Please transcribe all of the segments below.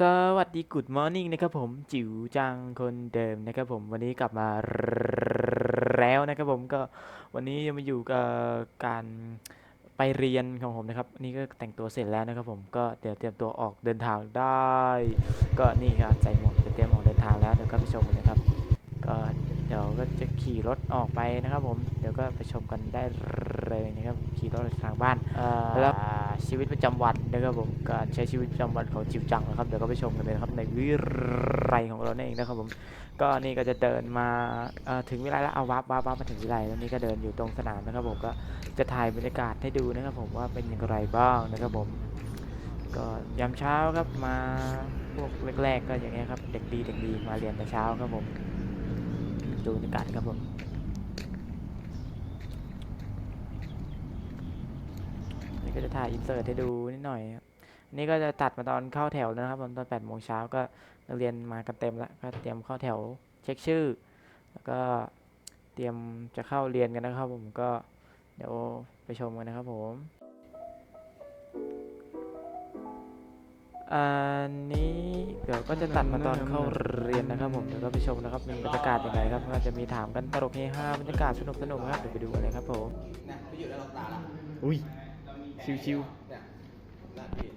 สวัสดีกูดมอร์นิ่งนะครับผมจิ๋วจังคนเดิมนะครับผมวันนี้กลับมาแล้วนะครับผมก็วันนี้จะมาอยู่กับการไปเรียนของผมนะครับนี่ก็แต่งตัวเสร็จแล้วนะครับผมก็เดี๋ยวเตรียมตัวออกเดินทางได้ ก็นี่ครับใส่หมวกจะเตรียมออกเดินทางแล้วเดี๋ยวก็ไปชมกันนะครับก็เดี๋ยวก็จะขี่รถออกไปนะครับผมเดี๋ยวก็ไปชมกันได้เลยนะครับขี่รถทางบ้านแล้ว ชีวิตประจำวันนะครับผมการใช้ชีวิตประจำวันของจิวจังนะครับเดี๋ยวก็ไปชมกันเลยนะครับในวิไรของเราเนี่ยเองนะครับผมก็นี่ก็จะเดินมาถึงวิไลแล้วเอาวับวับวับมาถึงวิไลแล้วนี่ก็เดินอยู่ตรงสนามนะครับผมก็จะถ่ายบรรยากาศให้ดูนะครับผมว่าเป็นอย่างไรบ้างนะครับผมก็ยามเช้าครับมาพวกแรกๆก็อย่างเงี้ยครับเด็กดีเด็กดีมาเรียนแต่เช้าครับผมดูบรรยากาศครับผม นี่ก็จะ ถ่ายอินเสิร์ตให้ดูนิดหน่อยครับนี่ก็จะตัดมาตอนเข้าแถวแล้วนะครับตอน8โมงเช้าก็นักเรียนมากันเต็มแล้วก็เตรียมเข้าแถวเช็คชื่อ แล้วก็เตรียมจะเข้าเรียนกันนะครับ ผมก็เดี๋ยวไปชมกันนะครับผมอันนี้เดี๋ยวก็จะตัดมาตอนเข้าเรียนนะครับ ผมเดี๋ยวก็ไปชมนะครับเป็นบรรยากาศยังไงครับก็จะมีถามกันตลกเฮฮาบรรยากาศสนุกสนุกๆครับเดี๋ยวไปดูกันเลยครับผมเนี่ยไปอยู่ในล็อกตาละอุ้ย ชิวเนี่ยนั่นพี่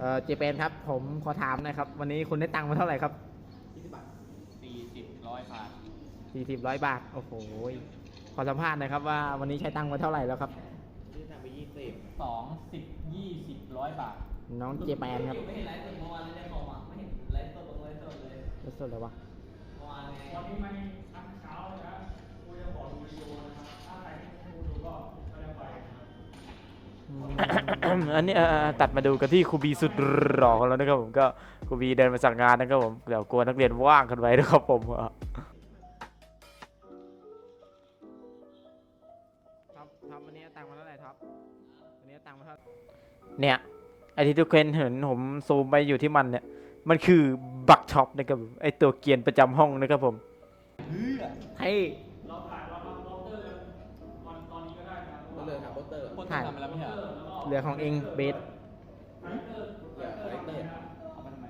เอ่อเจเปนครับ ผมขอถามหนะครับ วันนี้คุณได้ตังค์มาเท่าไหร่ครับยี่สิบบาทสี่สิบร้อยบาทสี่สิบร้อยบาท โอ้โหยขอสัมภาษณ์หน่อยครับว่าวันนี้ใช้ตังค์มาเท่าไหร่แล้วครับที่ทำไปยี่สิบสองสิบยี่สิบร้อยบาท น้องเจแปนครับ ไม่เห็นไลฟ์สดเมื่อวานเลยได้คอมอะไม่เห็นไลฟ์สดตรงไลฟ์สดเลยรู้สึกเลยวะเมื่อวานไงวันนี้ไม่ทั้งเช้าเลยนะกูจะขอดูวิดีโอนะครับ ถ้าใครไม่ดูก็ก็จะไปนะครับ อันนี้เอ่อตัดมาดูกันที่ครูบีสุดหล่อของเรานะครับผมก็ครูบีเดินมาสั่งงานนะครับผมเดี๋ยวกลัวนักเรียนว่างกันไว้นะครับผมครับทำวันนี้ตังค์มาเท่าไหร่ครับวันนี้ตังค์มาเท่าเนี่ยไอที่ทุกคนเห็นผมซูมไปอยู่ที่มันเนี่ยมันคือบักช็อปนะครับผมไอตัวเกรียนประจำห้องนะครับผมให้เราถ่าย ก็เลยทำโปสเตอร์คนที่ทำไปแล้วไม่ใช่เหรอเหลือของเองเบสเหลือคาแรคเตอร์เอามาทำไม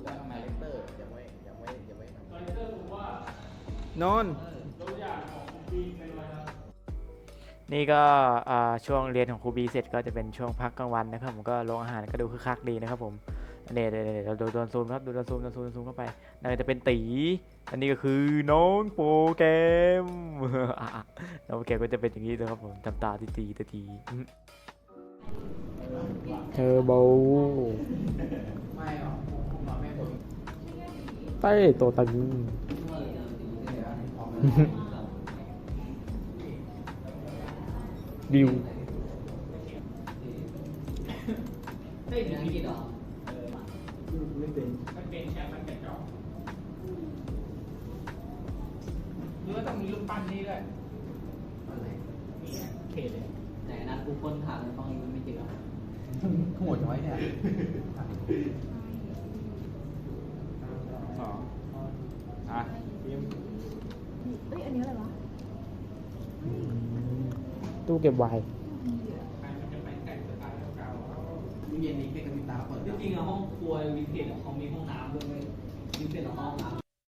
เหลือคาแรคเตอร์ยังไม่ยังไม่ยังไม่ทำคาแรคเตอร์ผมว่านนท์ตัวอย่างของคุณบีมเป็นอะไรครับนี่ก็อ่าช่วงเรียนของครูบีเสร็จก็จะเป็นช่วงพักกลางวันนะครับผมก็โรงอาหารก็ดูคึกคักดีนะครับผมอันนี้ เดี๋ยวเดี๋ยวเดี๋ยวเราดูโดนซูมครับดูโดนซูมโดนซูมโดนซูมเข้าไปนั่นก็จะเป็นตี อันนี้ก็คือน้องโปรแกรมอะน้องโปรแกรมก็จะเป็นอย่างนี้นะครับผมทำตาตีตีตีตีอื้อเทอร์โบไม่หรอกผมมาแม่ผมเต้ตัวตึงดิว เฮ้ยมีอังกฤษเหรอมันเป็นแชร์มันเป็นจอหรือว่าต้องมีรูปปั้นนี่ด้วยอะไรนี่ไงเขตเลยไหนนะกูค้นหาในห้องนี้มันไม่เจอขโมยจะไว้เนี่ยสองอะเอ้ยอันนี้อะไรวะตู้เก็บไวน์มันจะไปแต่งสไตล์เก่าๆ ตู้เย็นนี้แค่กระพริบตาเปิดจริงๆอะห้องครัววินเทจเขามีห้องน้ำด้วยวินเทจอาห้องน้ำ